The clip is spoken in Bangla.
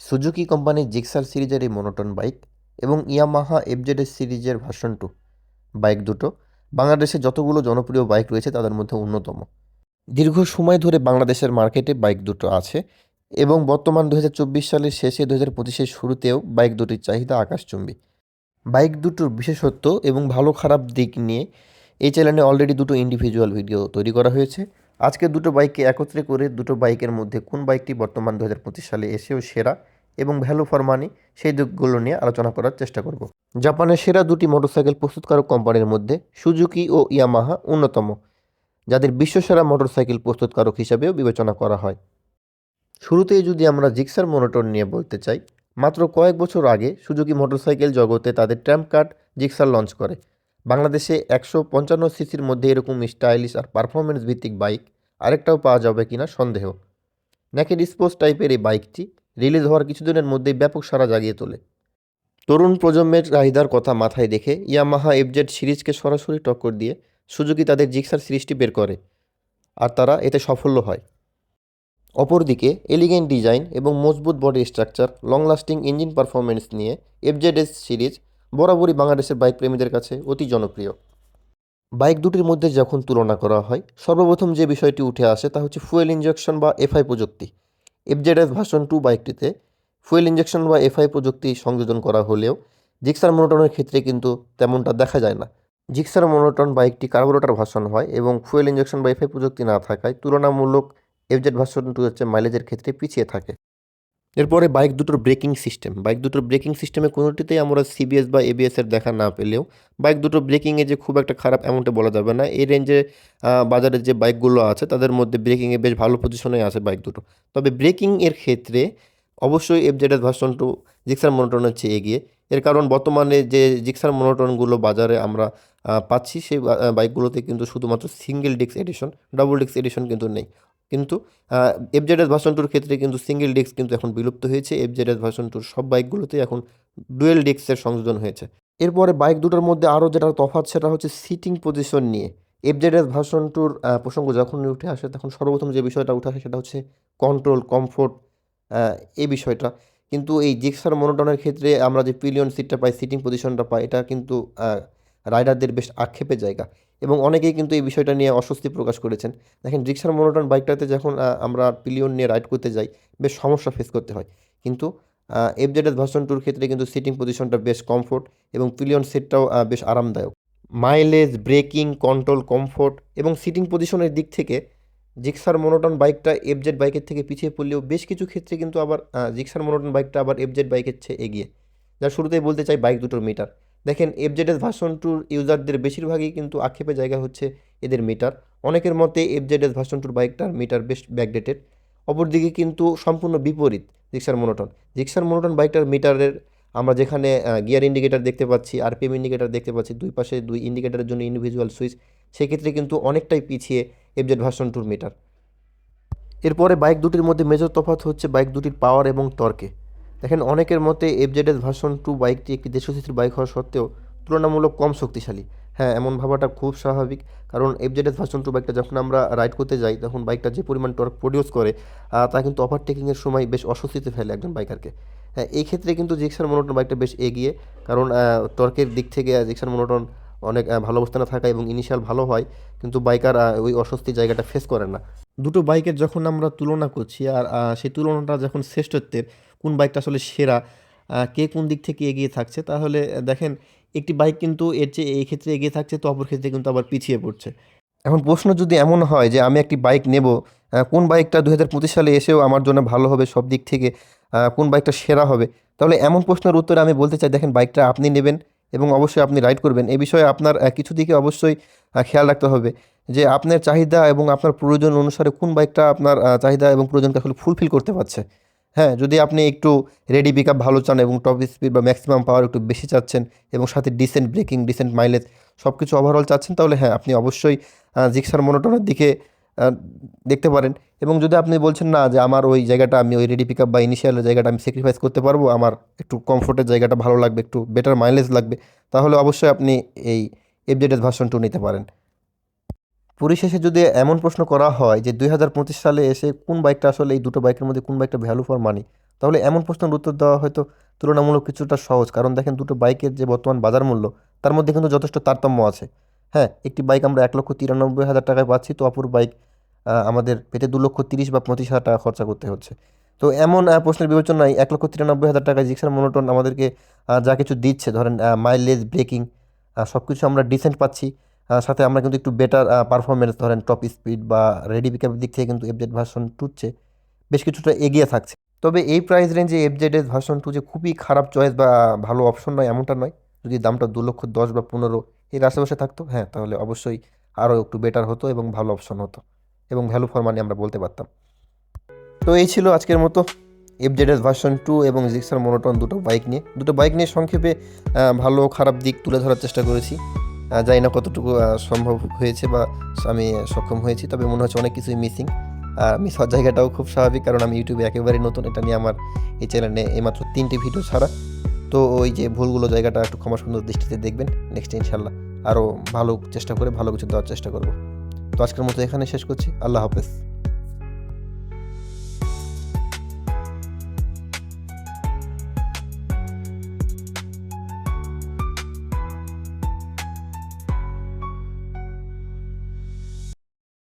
সুজুকি কোম্পানির জিক্সার সিরিজের এই মোনোটন বাইক এবং ইয়ামাহা এফজেডএস সিরিজের ভার্সন টু। বাইক দুটো। বাংলাদেশে যতগুলো জনপ্রিয় বাইক রয়েছে, তাদের মধ্যে অন্যতম। দীর্ঘ সময় ধরে বাংলাদেশের মার্কেটে বাইক দুটো আছে এবং বর্তমান দু হাজার চব্বিশ সালের শেষে দু হাজার পঁচিশের শুরুতেও বাইক দুটির চাহিদা আকাশচুম্বী। বাইক দুটোর বিশেষত্ব এবং ভালো খারাপ দিক নিয়ে এই চ্যানেলে অলরেডি দুটো ইন্ডিভিজুয়াল ভিডিও তৈরি করা হয়েছে। আজকে দুটো বাইককে একত্রে করে দুটো বাইকের মধ্যে কোন বাইকটি বর্তমান দু হাজার পঁচিশ সালে এসেও সেরা এবং ভ্যালু ফর মানি সেই দিকগুলো নিয়ে আলোচনা করার চেষ্টা করব। জাপানের সেরা দুটি মোটরসাইকেল প্রস্তুতকারক কোম্পানির মধ্যে সুজুকি ও ইয়ামাহা অন্যতম, যাদের বিশ্বসেরা মোটরসাইকেল প্রস্তুতকারক হিসাবেও বিবেচনা করা হয়। শুরুতেই যদি আমরা জিক্সার মোনোটন নিয়ে বলতে চাই, মাত্র কয়েক বছর আগে সুজুকি মোটরসাইকেল জগতে তাদের ট্র্যাম্প কার্ড জিক্সার লঞ্চ করে। বাংলাদেশে একশো পঞ্চান্ন সিসির মধ্যে এরকম স্টাইলিশ আর পারফরমেন্স ভিত্তিক বাইক আরেকটাও পাওয়া যাবে কিনা সন্দেহ। নেকেড স্পোর্টস টাইপের এই বাইকটি রিলিজ হওয়ার কিছুদিনের মধ্যেই ব্যাপক সাড়া জাগিয়ে তোলে। তরুণ প্রজন্মের চাহিদার কথা মাথায় রেখে ইয়ামাহা এফজেড সিরিজকে সরাসরি টক্কর দিয়ে সুজুকি তাদের জিক্সার সিরিজটি বের করে আর তারা এতে সাফল্য হয়। অপরদিকে এলিগেন্ট ডিজাইন এবং মজবুত body structure long lasting engine performance নিয়ে এফজেড এস সিরিজ বরাবরই বাংলাদেশের বাইক প্রেমীদের কাছে অতি জনপ্রিয়। বাইক দুটির মধ্যে যখন তুলনা করা হয়, সর্বপ্রথম যে বিষয়টি উঠে আসে তা হচ্ছে ফুয়েল ইঞ্জেকশন বা এফআই প্রযুক্তি। এফজেডএস ভার্সন টু বাইকটিতে ফুয়েল ইঞ্জেকশন বা এফআই প্রযুক্তি সংযোজন করা হলেও জিক্সার মনোটনের ক্ষেত্রে কিন্তু তেমনটা দেখা যায় না। জিক্সার মনোটন বাইকটি কার্বোরেটর ভার্সন হয় এবং ফুয়েল ইঞ্জেকশন বা এফআই প্রযুক্তি না থাকায় তুলনামূলক এফজেড ভার্সন টু হচ্ছে মাইলেজের ক্ষেত্রে পিছিয়ে থাকে। এরপরে বাইক দুটোর ব্রেকিং সিস্টেম বাইক দুটোর ব্রেকিং সিস্টেমে কোনোটিতেই আমরা সিবিএস বা এবিএস এর দেখা না পেলেও বাইক দুটো ব্রেকিংয়ে যে খুব একটা খারাপ এমনটা বলা যাবে না। এই রেঞ্জে বাজারে যে বাইকগুলো আছে তাদের মধ্যে ব্রেকিংয়ে বেশ ভালো পজিশনে আছে বাইক দুটো। তবে ব্রেকিং এর ক্ষেত্রে অবশ্যই এফজেডএস ভার্সন টু জিক্সার মনোটনের চেয়ে এগিয়ে। এর কারণ বর্তমানে যে জিক্সার মনোটনগুলো বাজারে আমরা পাচ্ছি, সেই বাইকগুলোতে কিন্তু শুধুমাত্র single disc edition double disc edition কিন্তু নেই। কিন্তু এফজেডএস ভার্সন টুর ক্ষেত্রে কিন্তু সিঙ্গেল ডিস্ক কিন্তু এখন বিলুপ্ত হয়েছে। এফজেডএস ভার্সন টুর সব বাইকগুলোতেই এখন ডুয়েল ডিস্কের সংযোজন হয়েছে। এরপরে বাইক দুটোর মধ্যে আরও যেটা তফাৎ, সেটা হচ্ছে সিটিং পজিশন নিয়ে। এফজেডএস ভার্সন টুর প্রসঙ্গ যখন উঠে আসে, তখন সর্বপ্রথম যে বিষয়টা উঠে আসে, সেটা হচ্ছে কন্ট্রোল কমফোর্ট এই বিষয়টা। কিন্তু এই জিক্সার মনোটনের ক্ষেত্রে আমরা যে পিলিয়ন সিটটা পাই সিটিং পজিশনটা পাই, এটা কিন্তু রাইডারদের বেশ আক্ষেপের জায়গা। এবং অনেকেই কিন্তু এই বিষয়টা নিয়ে অস্বস্তি প্রকাশ করেছেন। দেখেন রিক্সার মনোটন বাইকটাতে যখন আমরা পিলিয়ন নিয়ে রাইড করতে যাই, বেশ সমস্যা ফেস করতে হয়। কিন্তু এফজেডএস ভার্সন টুর ক্ষেত্রে কিন্তু সিটিং পজিশনটা বেশ কমফোর্ট এবং পিলিয়ন সিটটাও বেশ আরামদায়ক। মাইলেজ ব্রেকিং কন্ট্রোল কমফোর্ট এবং সিটিং পজিশনের দিক থেকে জিক্সার মনোটন বাইকটা এফজেড বাইকের থেকে পিছিয়ে পড়লেও বেশ কিছু ক্ষেত্রে কিন্তু আবার জিক্সার মনোটন বাইকটা আবার এফজেড বাইকের চেয়ে এগিয়ে। যার শুরুতেই বলতে চাই বাইক দুটোর মিটার দেখেন এফজেডএস ভার্সন টুর ইউজারদের বেশিরভাগই কিন্তু আক্ষেপের জায়গা হচ্ছে এদের মিটার অনেকের মতে এফজেডএস ভার্সন টুর বাইকটার মিটার বেশ ব্যাকডেটেড অপরদিকে কিন্তু সম্পূর্ণ বিপরীত জিক্সার মনোটন জিক্সার মনোটন বাইকটার মিটারের আমরা যেখানে গিয়ার ইন্ডিকেটার দেখতে পাচ্ছি আরপিএম ইন্ডিকেটার দেখতে পাচ্ছি, দুই পাশে দুই ইন্ডিকেটারের জন্য ইন্ডিভিজুয়াল সুইচ সেক্ষেত্রে কিন্তু অনেকটাই পিছিয়ে এফজেড ভার্সন টুর মিটার এরপরে বাইক দুটির মধ্যে মেজর তফাৎ হচ্ছে বাইক দুটির পাওয়ার এবং টর্কে দেখেন, অনেকের মতে এফজেডএস ভার্সন টু বাইকটি একটি দেড়শো সিসির বাইক হওয়া সত্ত্বেও তুলনামূলক কম শক্তিশালী। হ্যাঁ এমন ভাবাটা খুব স্বাভাবিক। কারণ এফজেডএস ভার্সন টু বাইকটা যখন আমরা রাইড করতে যাই, তখন বাইকটা যে পরিমাণ টর্ক প্রডিউস করে তা কিন্তু ওভারটেকিংয়ের সময় বেশ অস্বস্তিতে ফেলে একজন বাইকারকে হ্যাঁ এই ক্ষেত্রে কিন্তু জিক্সার মনোটন বাইকটা বেশ এগিয়ে, কারণ টর্কের দিক থেকে জিক্সার মনোটন অনেক ভালো অবস্থানে থাকা এবং ইনিশিয়াল ভালো হয়, কিন্তু বাইকার ওই অস্বস্তি জায়গাটা ফেস করে না। দুটো বাইকের যখন আমরা তুলনা করছি আর সেই তুলনাটা যখন শ্রেষ্ঠত্বের, কোন বাইকটা আসলে সেরা কে কোন দিক থেকে এগিয়ে থাকছে, তাহলে দেখেন, একটি বাইক কিন্তু এর চেয়ে এই ক্ষেত্রে এগিয়ে থাকছে, তো অপর ক্ষেত্রে কিন্তু আবার পিছিয়ে পড়ছে। এখন প্রশ্ন যদি এমন হয় যে আমি একটি বাইক নেব কোন বাইকটা দু হাজার পঁচিশ সালে এসেও আমার জন্য ভালো হবে, সব দিক থেকে কোন বাইকটা সেরা হবে? তাহলে এমন প্রশ্নের উত্তরে আমি বলতে চাই, দেখেন, বাইকটা আপনি নেবেন এবং অবশ্যই আপনি রাইড করবেন। এ বিষয়ে আপনার কিছু দিকে অবশ্যই খেয়াল রাখতে হবে। যে আপনার চাহিদা এবং আপনার প্রয়োজন অনুসারে কোন বাইকটা আপনার চাহিদা এবং প্রয়োজনকে আসলে ফুলফিল করতে পারছে। হ্যাঁ যদি আপনি একটু রেডি পিক আপ ভালো চান এবং টপ স্পিড বা ম্যাক্সিমাম পাওয়ার একটু বেশি চাচ্ছেন এবং সাথে ডিসেন্ট ব্রেকিং ডিসেন্ট মাইলেজ সব কিছু ওভারঅল চাচ্ছেন, তাহলে হ্যাঁ আপনি অবশ্যই জিক্সার মনোটনের দিকে দেখতে পারেন। এবং যদি আপনি বলছেন, না, যে আমার ওই জায়গাটা আমি ওই রেডি পিক আপ বা ইনিশিয়াল জায়গাটা আমি স্যাক্রিফাইস করতে পারব, আমার একটু কমফোর্টের জায়গাটা ভালো লাগবে, একটু বেটার মাইলেজ লাগবে, তাহলে অবশ্যই আপনি এই এফজেডএস ভার্সন টু নিতে পারেন। পরিশেষে যদি এমন প্রশ্ন করা হয় যে দুই হাজার পঁচিশ সালে এসে কোন বাইকটা আসলে এই দুটো বাইকের মধ্যে কোন বাইকটা ভ্যালু ফর মানি তাহলে এমন প্রশ্নের উত্তর দেওয়া হয়তো তুলনামূলক কিছুটা সহজ। কারণ দেখেন দুটো বাইকের যে বর্তমান বাজার মূল্য, তার মধ্যে কিন্তু যথেষ্ট তারতম্য আছে। হ্যাঁ একটি বাইক আমরা এক লক্ষ তিরানব্বই হাজার টাকায় পাচ্ছি, তো অপর বাইক আমাদের পেতে দু লক্ষ তিরিশ বা পঁচিশ হাজার টাকা খরচা করতে হচ্ছে। তো এমন প্রশ্নের বিবেচনায় এক লক্ষ তিরানব্বই হাজার টাকায় জিক্সার মনোটন আমাদেরকে যা কিছু দিচ্ছে, ধরেন মাইলেজ ব্রেকিং সব কিছু আমরা ডিসেন্ট পাচ্ছি। সাথে আমরা কিন্তু একটু বেটার পারফরমেন্স ধরেন টপ স্পিড বা রেডি পিকআপের দিক থেকে কিন্তু এফজেড ভার্সন টুচ্ছে বেশ কিছুটা এগিয়ে থাকছে। তবে এই প্রাইস রেঞ্জে এফজেড এস ভার্সন টু যে খুবই খারাপ চয়েস বা ভালো অপশন নয় এমনটা নয়, যদি দামটা দু লক্ষ দশ বা পনেরো এর আশেপাশে থাকতো হ্যাঁ তাহলে অবশ্যই আরও একটু বেটার হতো এবং ভালো অপশন হতো এবং ভ্যালু ফর মানি আমরা বলতে পারতাম। তো এই ছিল আজকের মতো এফজেডএস ভার্সন টু এবং জিক্সার মনোটন দুটো বাইক নিয়ে। দুটো বাইক নিয়ে সংক্ষেপে ভালো খারাপ দিক তুলে ধরার চেষ্টা করেছি। জানি না কতটুকু সম্ভব হয়েছে বা আমি সক্ষম হয়েছি, তবে মনে হচ্ছে অনেক কিছুই মিসিং মিস হওয়ার জায়গাটাও খুব স্বাভাবিক, কারণ আমি ইউটিউবে একেবারেই নতুন, এটা নিয়ে আমার এই চ্যানেলে এইমাত্র তিনটি ভিডিও ছাড়া। তো ওই যে ভুলগুলো জায়গাটা একটু ক্ষমা সুন্দর দৃষ্টিতে দেখবেন নেক্সট ইনশাল্লাহ আরও ভালো চেষ্টা করে, ভালো কিছু দেওয়ার চেষ্টা করব। তো আজকের মতো এখানে শেষ করছি, আল্লাহ হাফেজ।